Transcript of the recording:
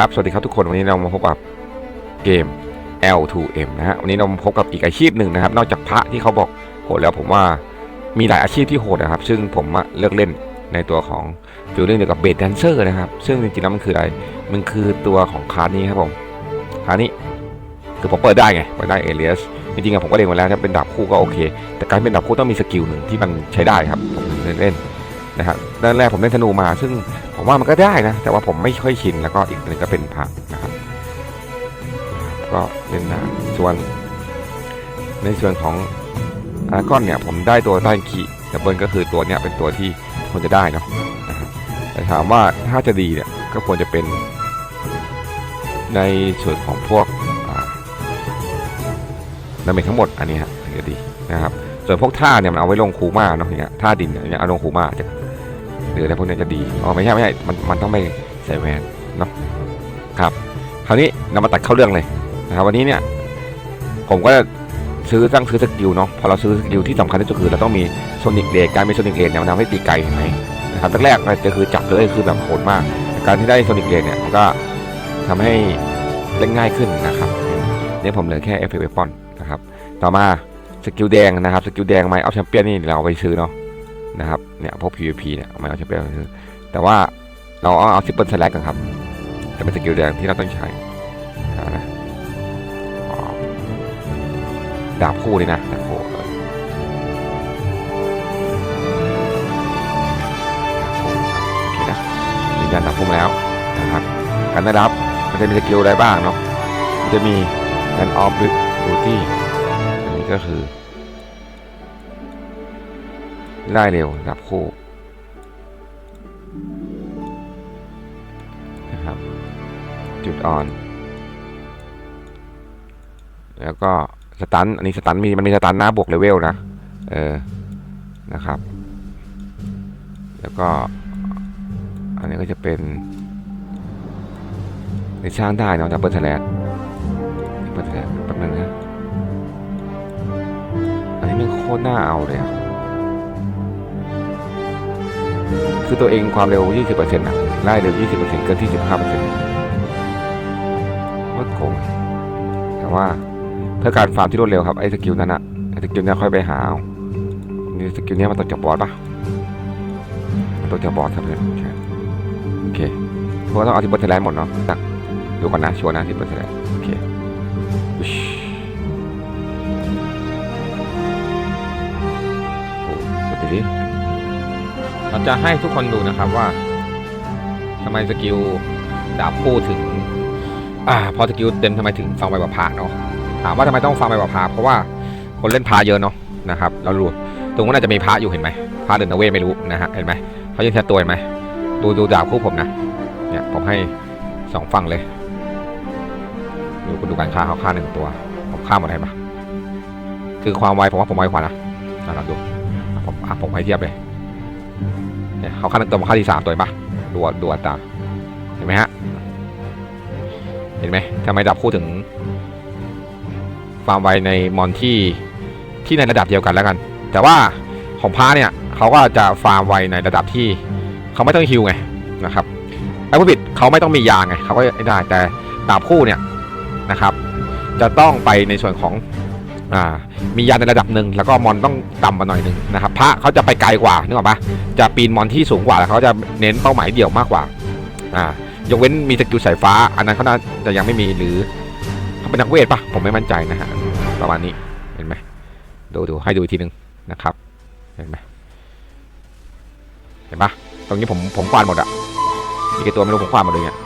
ครับ สวัสดีครับทุกคน วันนี้เรามาพบกับเกม L2M นะฮะ วันนี้เรามาพบกับอีกอาชีพหนึ่งนะครับ นอกจากพระที่เขาบอกโหดแล้วผมว่ามีหลายอาชีพที่โหดนะครับ ซึ่งผมเลือกเล่นในตัวของฟิลลิ่งเดียวกับเบสแดนเซอร์นะครับ ซึ่งจริงๆแล้วมันคืออะไร มันคือตัวของคาร์นี้ครับผมคาร์นี้คือผมเปิดได้ไงเปิดได้เอเลียสจริงๆอะผมก็เล็งไว้แล้วถ้าเป็นดาบคู่ก็โอเค แต่การเป็นดาบคู่ต้องมีสกิลหนึ่งที่มันใช้ได้ครับผมเล่น นะครับด้านแรกผมเล่นธนูมา ซึ่งผมว่ามันก็ได้นะ แต่ว่าผมไม่ค่อยชินแล้วก็อีกหนึ่งก็เป็นพระนะครับก็เล่นได้ส่วนในส่วนของอาร์กอนเนี่ยผมได้ตัวใต้คีดับเบิลก็คือตัวเนี้ยเป็นตัวที่ควรจะได้เนาะแต่ถามว่าถ้าจะดีเนี่ยก็ควรจะเป็นในส่วนของพวกอ่าดาเมจทั้งหมดอันนี้ฮะถึงจะดีนะครับส่วนพวกท่าเนี่ยมันเอาไว้ลงคูมาเนาะอย่างเงี้ยท่าดินเนี่ยเอาลงคูมาจะ หรืออะไรพวกนี้จะดีอ๋อไม่ใช่ไม่ใช่มันมันต้องไม่ใส่แวนเนาะครับคราวนี้เรามาตัดเข้าเรื่องเลยนะครับวันนี้เนี่ยผมก็ซื้อตั้งซื้อสกิลเนาะพอเราซื้อสกิลที่สำคัญที่สุดคือเราต้องมีโซนิกเรการมีโซนิกเรเนี่ยมันทำให้ตีไกลเห็นไหมนะครับแรกๆมันจะคือจับเลยคือแบบโหดมาก การที่ได้โซนิกเรเนี่ยมันก็ทำให้เล่นง่ายขึ้นนะครับเนี่ยผมเหลือแค่เอฟเฟกต์เวปอนนะครับต่อมาสกิลแดงนะครับสกิลแดงไมเอาแชมเปี้ยนนี่เราไปซื้อเนาะ นะครับเนี่ยพวก PVP เนี่ยไมเอาแชมเปี้ยนไปซื้อแต่ว่าเราเอาเอาซิปเปิลสแลกกันครับจะเป็นสกิลแดงที่เราต้องใช้นะดาบคู่เลยนะดาบคู่โอเคนะยืนยันดาบคู่มาแล้วนะครับการได้รับมันจะมีสกิลอะไรบ้างเนาะมันจะมี Land of Beauty อันนี้ก็คือ ได้เร็วดับคู่นะครับ จุดอ่อน แล้วก็สตันอันนี้สตันมีมันมีสตันหน้าบวกเลเวลนะ เออ นะครับ แล้วก็ อันนี้ก็จะเป็นในสร้างได้เนาะดับเบิลแทลดับเบิลแทลแป๊บนึงนะ อันนี้มันโคตรน่าเอาเลยอะ คือตัวเองความเร็ว 20%นะไล่เร็ว 20%เกินที่ 15%โคตรโกงแต่ว่าเพื่อการฟาร์มที่รวดเร็วครับไอ้สกิลนั้นอะไอ้สกิลนี้ค่อยไปหาเอานี่สกิลนี้มันตกจากบอสปะมันตกจากบอสครับเนี่ยใช่โอเคเพราะว่าต้องเอาที่บนเทแลนด์หมดเนาะดูก่อนนะชัวร์นะที่บนเทแลนด์โอเคอุ๊ยโอ้ดูดิ เราจะให้ทุกคนดูนะครับว่าทำไมสกิลดาบคู่ถึง อ่า พอสกิลเต็มทำไมถึงฟังใบบัพาเนาะถามว่าทำไมต้องฟังใบบัพาเพราะว่าคนเล่นพาเยอะเนาะนะครับ เรารู้ตรงนั้นอาจจะมีพระอยู่เห็นไหมพระเดินเวไม่รู้นะฮะเห็นไหมเขายืนแค่ตัวเห็นไหมดูดูดาบคู่ผมนะเนี่ยผมให้สองฝั่งเลยดูคุณดูการฆ่าเขาฆ่าหนึ่งตัว ผมฆ่าหมดเลยปะคือความไวผมว่าผมไวกว่านะลองดูผมผมให้เทียบเลย เนี่ยเขาขั้นตัวมาขั้นที่สามตัวเห็นปะดูดูอัตราเห็นไหมฮะเห็นไหมทำไมดับคู่ถึงฟาร์มไวในมอนที่ที่ในระดับเดียวกันแล้วกัน แต่ว่าของพาเนี่ยเขาก็จะฟาร์มไวในระดับที่เขาไม่ต้องฮิวไงนะครับไอ้ผู้ผิดเขาไม่ต้องมียาไงเขาก็ได้แต่ดาบคู่เนี่ยนะครับ จะต้องไปในส่วนของ อ่ามียาในระดับหนึ่งแล้วก็มอนต้องต่ำมาหน่อยหนึ่งนะครับพระเขาจะไปไกลกว่านึกออกปะจะปีนมอนที่สูงกว่าแล้วเขาจะเน้นเป้าหมายเดี่ยวมากกว่าอ่ายกเว้นมีสกิลสายฟ้า อันนั้นเขาน่าจะยังไม่มีหรือเขาเป็นนักเวทปะผมไม่มั่นใจนะฮะประมาณนี้เห็นไหมดูดูให้ดูอีกทีหนึงนะครับเห็นไหมเห็นปะตรงนี้ผมผมควานหมดอะมีกี่ตัวไม่รู้ผมควานหมดเลยเนี่ย